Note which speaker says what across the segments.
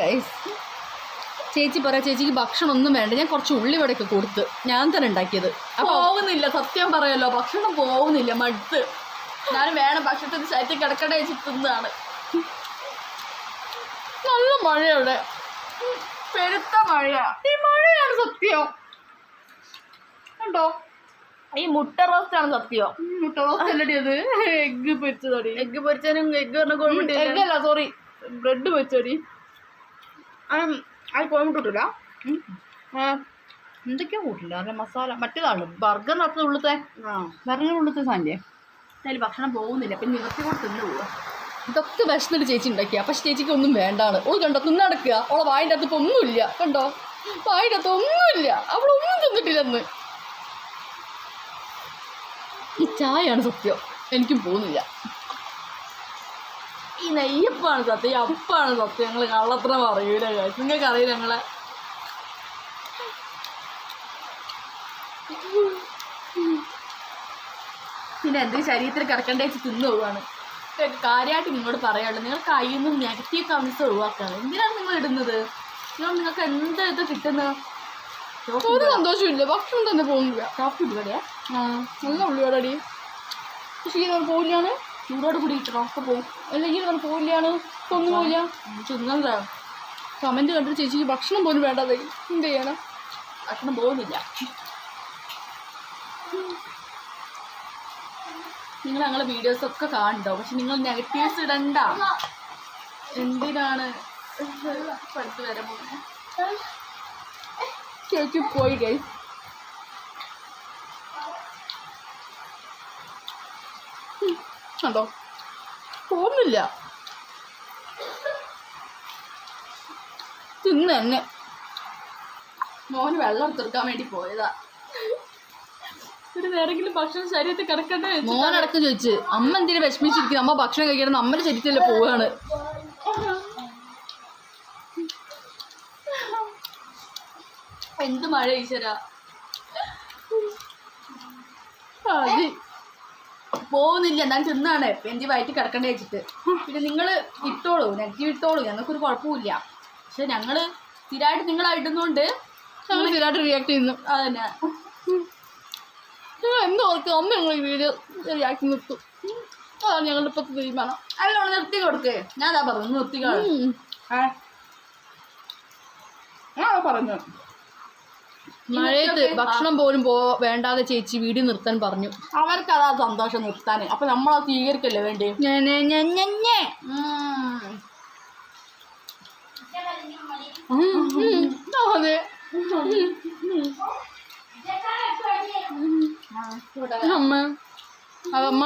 Speaker 1: Guys ചേച്ചി പറ ചേച്ചിക്ക് ഭക്ഷണം ഒന്നും വേണ്ട. ഞാൻ കുറച്ച് ഉള്ളിവടയൊക്കെ കൊടുത്ത് ഞാൻ തന്നെ ഉണ്ടാക്കിയത്.
Speaker 2: പോകുന്നില്ല സത്യം പറയല്ലോ. ഭക്ഷണം പോകുന്നില്ല മടുത്ത്. ഞാൻ വേണം ഭക്ഷണത്തിന് ശൈത്യം കിടക്കട്ടെ വെച്ച് തിന്നാണ്.
Speaker 1: നല്ല മഴയുടെ
Speaker 2: പെരുത്ത മഴയാ.
Speaker 1: ഈ മഴയാണ് സത്യം. കണ്ടോ?
Speaker 2: ഈ മുട്ട റോസ്റ്റ് ആണ് സത്യം.
Speaker 1: മുട്ട റോസ്റ്റ് അല്ലടി അത്. എഗ്ഗ് പൊരിച്ചതടി.
Speaker 2: എഗ്ഗ് പൊരിച്ചതിനും എഗ്ഗ് പറഞ്ഞ കോഴിമുട്ടി
Speaker 1: എഗ്ഗ് അല്ല സോറി ബ്രെഡ് പൊരിച്ചടി
Speaker 2: അത് കോഴിമുട്ടില്ല
Speaker 1: എന്തൊക്കെയാ കൂട്ടില്ല? നല്ല മസാല. മറ്റേതാണ് ബർഗറിനകത്ത് ഉള്ളത്തെ ബർഗറിന് ഉള്ളത്തെ സാധനം
Speaker 2: അതിൽ ഭക്ഷണം പോകുന്നില്ല. പിന്നെ നിവർത്തി കൂടെ തിന്നു പോവുക
Speaker 1: ഇതൊക്കെ വിശന്നിട്ട് ചേച്ചി ഉണ്ടാക്കിയ. പക്ഷെ ചേച്ചിക്ക് ഒന്നും വേണ്ടാണ്. ഓ കണ്ടോ തിന്നടക്കുക അവളെ വായിന്റെ അകത്ത് ഇപ്പൊ ഒന്നുമില്ല. കണ്ടോ? വായിന്റെ അകത്ത് ഒന്നുമില്ല. അവളൊന്നും തിന്നിട്ടില്ലെന്ന്. ഈ ചായയാണ് സത്യം. എനിക്കും പോകുന്നില്ല.
Speaker 2: ഈ നെയ്യപ്പാണ് സത്യം. ഈ അപ്പാണ് സത്യം. ഞങ്ങൾ കള്ളത്ര പറയൂല നിങ്ങൾക്ക് അറിയില്ല ഞങ്ങളെ പിന്നെ എന്ത് ശരീരത്തിൽ കിടക്കണ്ടേ വെച്ച് തിന്നു പോവാണ്. കാര്യമായിട്ട് നിങ്ങളോട് പറയാനുള്ളത് നിങ്ങൾ കയ്യിൽ നിന്നും നെഗറ്റീവ് കമൻസ് ഒഴിവാക്കാണ്. എന്തിനാണ് നിങ്ങൾ ഇടുന്നത്? നിങ്ങൾ നിങ്ങൾക്ക് എന്ത് ഇത് കിട്ടുന്നത്
Speaker 1: ഒരു സന്തോഷമില്ല ഭക്ഷണം തന്നെ പോകുന്നില്ല.
Speaker 2: കാഫി ഇടുകയാ
Speaker 1: ആ നല്ല ഉള്ളിയോടടി പക്ഷേ പോവില്ലാണ്?
Speaker 2: ചൂടോട് കൂടി ഒക്കെ പോകും
Speaker 1: അല്ലെങ്കിൽ നമ്മൾ പോവില്ലാണ് ഇപ്പൊ ഒന്നും പോയില്ല
Speaker 2: ചെന്നതാ
Speaker 1: കമന്റ് കണ്ടിട്ട് ചേച്ചിക്ക് ഭക്ഷണം പോലും വേണ്ടതായി എന്ത് ചെയ്യണം
Speaker 2: ഭക്ഷണം പോകുന്നില്ല നിങ്ങൾ ഞങ്ങളെ വീഡിയോസ് ഒക്കെ കാണണ്ടോ പക്ഷെ നിങ്ങൾ നെഗറ്റീവ്സ് ഇടണ്ട. എന്തിനാണ്? പഠിച്ചു വരാൻ പോകുന്നത്
Speaker 1: ചേച്ചി പോയി ഗൈ കണ്ടോ പോകുന്നില്ല. തിന്ന് തന്നെ.
Speaker 2: മോന് വെള്ളം എടുത്തെടുക്കാൻ വേണ്ടി പോയതാ. ഒരു നേരെങ്കിലും ഭക്ഷണം ശരീരത്തിൽ കിടക്കണ്ടേ.
Speaker 1: മോനടക്കം ചോദിച്ച് അമ്മ എന്തിനു വിഷമിച്ചിരിക്കുന്നു? അമ്മ ഭക്ഷണം കഴിക്കണം അമ്മ ശരീരത്തിലല്ലേ പോവാണ്.
Speaker 2: എന്ത് മഴ ഈശ്വര?
Speaker 1: അതി
Speaker 2: പോകുന്നില്ല. ഞാൻ തിന്നാണ്. എന്റെ വയറ്റിൽ കിടക്കണ്ടേ വെച്ചിട്ട്. പിന്നെ നിങ്ങൾ ഇട്ടോളൂ. നെഗറ്റീവ് ഇട്ടോളൂ. ഞങ്ങൾക്കൊരു കുഴപ്പമില്ല പക്ഷെ ഞങ്ങൾ സ്ഥിരമായിട്ട് നിങ്ങൾ ഇടുന്നോണ്ട്
Speaker 1: ഞങ്ങൾ സ്ഥിരമായിട്ട് റിയാക്ട് ചെയ്യുന്നു.
Speaker 2: അതന്നെ.
Speaker 1: ഞങ്ങൾ എന്ത് ഓർക്കും അമ്മ ഞങ്ങൾ ഈ വീഡിയോ റിയാക്ട് നിർത്തും. അതാണ് ഞങ്ങളുടെ ഇപ്പോഴത്തെ തീരുമാനം
Speaker 2: അല്ല നിർത്തി കൊടുക്ക്. ഞാൻ അതാ പറഞ്ഞു നിർത്തിക്കാണ്
Speaker 1: കൊടുക്കും
Speaker 2: ആ പറഞ്ഞു
Speaker 1: മഴയത്ത് ഭക്ഷണം പോലും പോ വേണ്ടാതെ ചേച്ചി വീഡിയോ നിർത്താൻ പറഞ്ഞു.
Speaker 2: അവർക്ക് അതാ സന്തോഷം നിർത്താൻ അപ്പൊ നമ്മളത് സ്വീകരിക്കല്ലേ വേണ്ടി.
Speaker 1: അതെ അമ്മ. അതമ്മ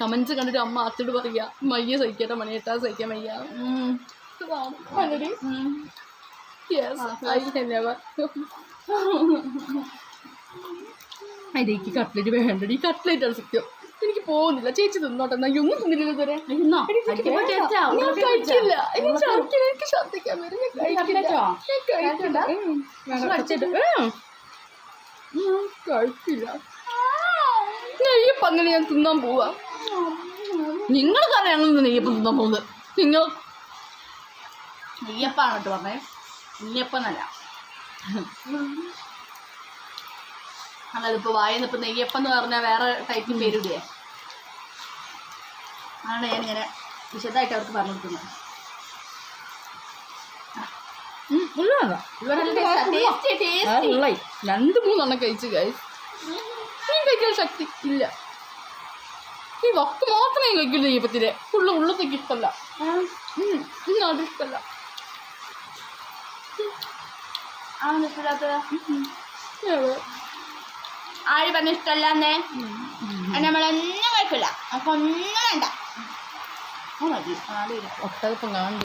Speaker 1: കമന്റ്സ് കണ്ടിട്ട് അമ്മ അത്തോട് പറയാ മയ്യ സഹിക്കട്ടെ മണിയേട്ടാ സഹിക്കാൻ വയ്യ യെസ് ഐ നെവർ എനിക്ക് കട്ട്ലറ്റ് വേണ്ടടി കട്ട്ലറ്റ് ആണ് സത്യം. എനിക്ക് പോകുന്നില്ല. ചേച്ചി തിന്നോട്ടെ. എന്നാ ഒന്നും തിന്നില്ല ഇതുവരെ. ഞാൻ കഴിക്കില്ല. എനിക്ക് ഛർദ്ദിക്കാൻ എനിക്ക് ഛർദ്ദിക്കാൻ വരും ഞാൻ കഴിക്കില്ല? ഞാൻ കഴിക്കില്ല. ഞാൻ കഴിക്കില്ല നെയ്യപ്പം അങ്ങനെ ഞാൻ തിന്നാൻ പോവാ. നിങ്ങൾ കറിയാണെന്ന് നെയ്യപ്പം തിന്നാൻ പോകുന്നത്? നിങ്ങൾ
Speaker 2: നെയ്യപ്പാണ് കേട്ടോ പറഞ്ഞേ ഉണ്ണിയപ്പന്നല്ല. അതായത് ഇപ്പൊ വായന്ന് ഇപ്പൊ നെയ്യപ്പം എന്ന് പറഞ്ഞാൽ വേറെ ടൈപ്പിൽ പേരിടുകയെ ആണ് ഞാൻ ഇങ്ങനെ വിശദമായിട്ട് അവർക്ക് പറഞ്ഞു കൊടുക്കുന്നത്.
Speaker 1: രണ്ട് മൂന്നെണ്ണം കഴിച്ചു ഗൈസ് കഴിക്കാൻ ശക്തി ഇല്ല. ഈ വക്ക് മാത്രമേ കഴിക്കുള്ളൂ നെയ്യപ്പത്തിലെ ഫുള്ള് ഉള്ളത്തേക്ക് ഇഷ്ടമല്ല ഉം, അത് ഇഷ്ടമല്ല
Speaker 2: ആണ് ഇഷ്ടമില്ലാത്തത്? ആര് പറഞ്ഞ ഇഷ്ടമല്ലാന്നേ? നമ്മളൊന്നും കഴിക്കില്ല അപ്പൊ ഒന്നും വേണ്ട.
Speaker 1: ഒട്ടകപ്പം